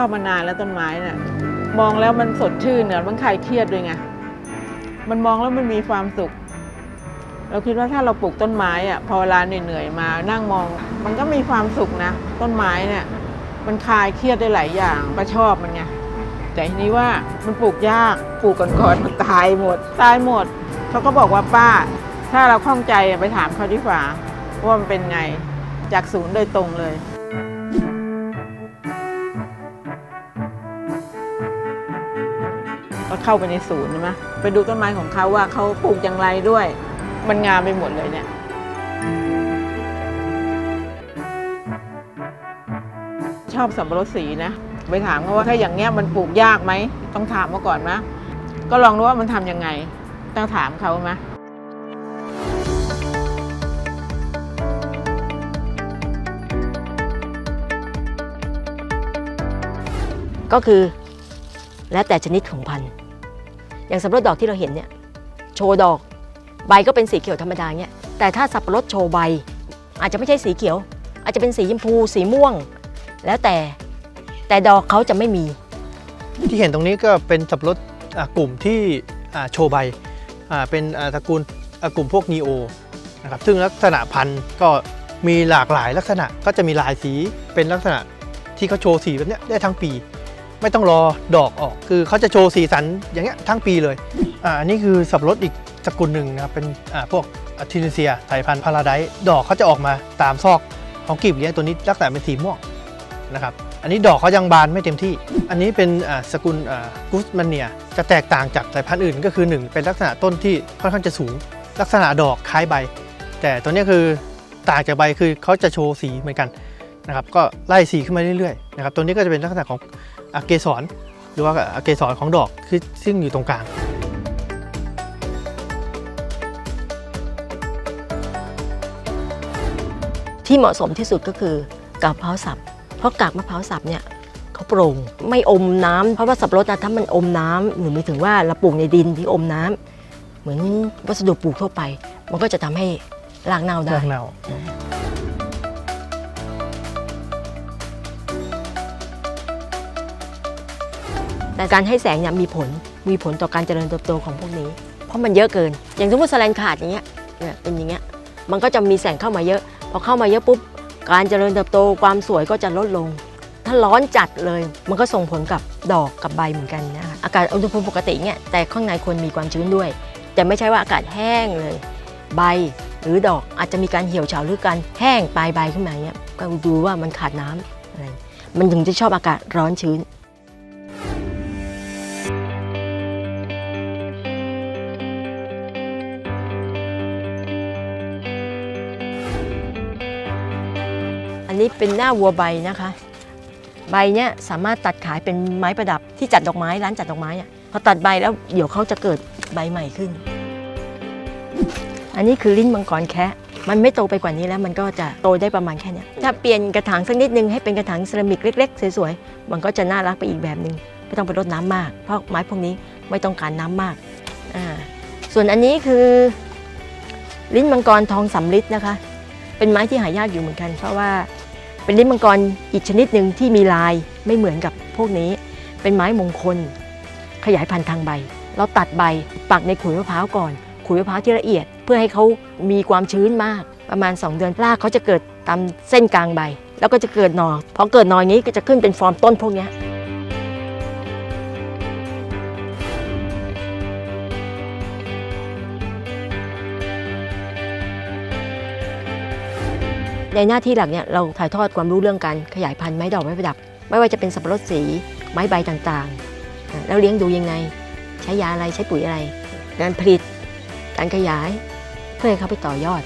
อบมานานแล้วต้นไม้เนี่ยมองแล้วมันสดชื่นเนี่ยมันคลายเครียดด้วยไงมันมองแล้วมันมีความสุข เราคิดว่าถ้าเราปลูกต้นไม้อะพอเวลาเหนื่อยๆมา นั่งมอง มันก็มีความสุขนะ ต้นไม้เนี่ยมันคลายเครียดได้หลายอย่างก็ชอบมันไงแต่ทีนี้ว่ามันปลูกยากปลูกก่อนๆมันตายหมด ตายหมดเขาก็บอกว่าป้า ถ้าเราข้องใจไปถามเขาดีกว่าว่ามันเป็นไงจากศูนย์โดยตรงเลย ก็เข้าไปในศูนย์ใช่ไหมไปดูต้นไม้ของเขาว่าเขาปลูกอย่างไรด้วย มันงามไปหมดเลยเนี่ยชอบสับปะรดสีนะไปถามเขาว่าถ้าอย่างเงี้ยมันปลูกยากไหมต้องถามมาก่อนมะก็ลองดูว่ามันทำยังไง ต้องถามเขาไหมก็คือ แล้วแต่ชนิดของพันธุ์ อย่างสับปะรดดอกที่เราเห็นเนี่ยโชว์ดอกใบก็เป็นสีเขียวธรรมดาเนี่ยแต่ถ้าสับปะรดโชว์ใบ อาจจะไม่ใช่สีเขียว อาจจะเป็นสีชมพูสีม่วง แล้วแต่แต่ดอกเขาจะไม่มี ที่เห็นตรงนี้ก็เป็นสับปะรดอ่ากลุ่มที่อ่าโชว์ใบอ่าเป็นอ่าตระกูลอ่ากลุ่มพวกนีโอนะครับซึ่งลักษณะพันธุ์ก็มีหลากหลายลักษณะก็จะมีลายสีเป็นลักษณะที่เขาโชว์สีแบบเนี้ยได้ทั้งปี ไม่ต้องรอดอกออก คือเขาจะโชว์สีสันอย่างเงี้ยทั้งปีเลยอ่าอันนี้คือสับปะรดอีกสกุลหนึ่งนะครับเป็นอ่าพวกทินิเซีย สายพันธุ์พาราไดดอกเขาจะออกมาตามซอกของกลีบเลี้ยงตัวนี้ลักษณะเป็นสีม่วงนะครับอันนี้ดอกเขายังบานไม่เต็มที่ อันนี้เป็นสกุลกุสมันเนียจะแตกต่างจากสายพันธุ์อื่น ก็คือ 1 เป็นลักษณะต้นที่ค่อนข้างจะสูง ลักษณะดอกคล้ายใบ แต่ตัวนี้คือต่างจากใบคือเขาจะโชว์สีเหมือนกันนะครับก็ไล่สีขึ้นมาเรื่อยๆนะครับตัวนี้ก็จะเป็นลักษณะของ อะเกสรหรือว่าอะเกสรของดอกคือซึ่งอยู่ตรงกลางที่เหมาะสมที่สุดก็คือกากมะพร้าวสับ เพราะกากมะพร้าวสับเนี่ยเขาโปร่งไม่อมน้ำเพราะว่าสับปะรดนะถ้ามันอมน้ำหรือหมายถึงว่าเราปลูกในดินที่อมน้ำเหมือนวัสดุปลูกทั่วไป มันก็จะทำให้รากเน่าได้รากเน่า แต่การให้แสงเนี่ยมีผลมีผลต่อการเจริญเติบโตของพวกนี้ เพราะมันเยอะเกิน อย่างสมมติสแลนขาดอย่างเงี้ยเนี่ยเป็นอย่างเงี้ยมันก็จะมีแสงเข้ามาเยอะพอเข้ามาเยอะปุ๊บการเจริญเติบโตความสวยก็จะลดลง ถ้าร้อนจัดเลยมันก็ส่งผลกับดอกกับใบเหมือนกันนะคะอากาศอุณหภูมิปกติเนี่ยแต่ข้างในควรมีความชื้นด้วย แต่ไม่ใช่ว่าอากาศแห้งเลย ใบหรือดอกอาจจะมีการเหี่ยวเฉาหรือการแห้งปลายใบขึ้นมาเนี่ยก็ดูว่ามันขาดน้ำอะไรมันถึงจะชอบอากาศร้อนชื้น นี้เป็นหน้าวัวใบนะคะ ใบเนี้ยสามารถตัดขายเป็นไม้ประดับที่จัดดอกไม้ร้านจัดดอกไม้อะพอตัดใบแล้วเดี๋ยวเขาจะเกิดใบใหม่ขึ้น อันนี้คือลิ้นมังกรแคะมันไม่โตไปกว่านี้แล้วมันก็จะโตได้ประมาณแค่นี้ถ้าเปลี่ยนกระถางสักนิดนึงให้เป็นกระถางเซรามิกเล็ก ๆ สวยๆ มันก็จะน่ารักไปอีกแบบหนึ่งไม่ต้องไปรดน้ำมาก เพราะไม้พวกนี้ไม่ต้องการน้ำมากอ่าส่วนอันนี้คือ ลิ้นมังกรทองสำลิดนะคะ เป็นไม้ที่หายากอยู่เหมือนกัน เพราะว่า เป็นลิ้นมังกรอีกชนิดหนึ่งที่มีลายไม่เหมือนกับพวกนี้ เป็นไม้มงคล ขยายพันธุ์ทางใบ เราตัดใบปักในขุยมะพร้าวก่อน ขุยมะพร้าวที่ละเอียด เพื่อให้เขามีความชื้นมาก ประมาณ 2 เดือนรากเขาจะเกิดตามเส้นกลางใบ แล้วก็จะเกิดหนอ่อพอเกิดหน่ออย่างนี้ก็จะขึ้นเป็นฟอร์มต้นพวกนี้ ในหน้าที่หลักเนี่ยเราถ่ายทอดความรู้เรื่องการขยายพันธุ์ไม้ดอกไม้ประดับ ไม่ว่าจะเป็นสับปะรดสีไม้ใบต่างๆ แล้วเลี้ยงดูยังไง ใช้ยาอะไรใช้ปุ๋ยอะไร การผลิตการขยายเพื่อให้เขาไปต่อยอด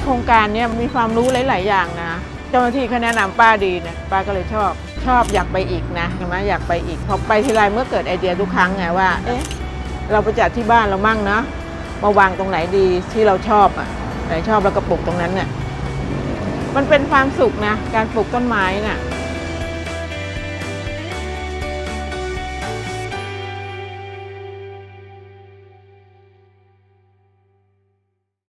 โครงการเนี้ยมีความรู้หลาย ๆ อย่างนะ เจ้าหน้าที่เขาแนะนำป้าดีนะป้าก็เลยชอบชอบอยากไปอีกนะใช่ไหมอยากไปอีกพอไปทีไรเมื่อเกิดไอเดียทุกครั้งไงว่าเอ๊ะเราไปจัดที่บ้านเรามั่งเนาะมาวางตรงไหนดีที่เราชอบอะไหนชอบเราก็ปลูกตรงนั้นเนี่ย มันเป็นความสุขนะ การปลูกต้นไม้น่ะ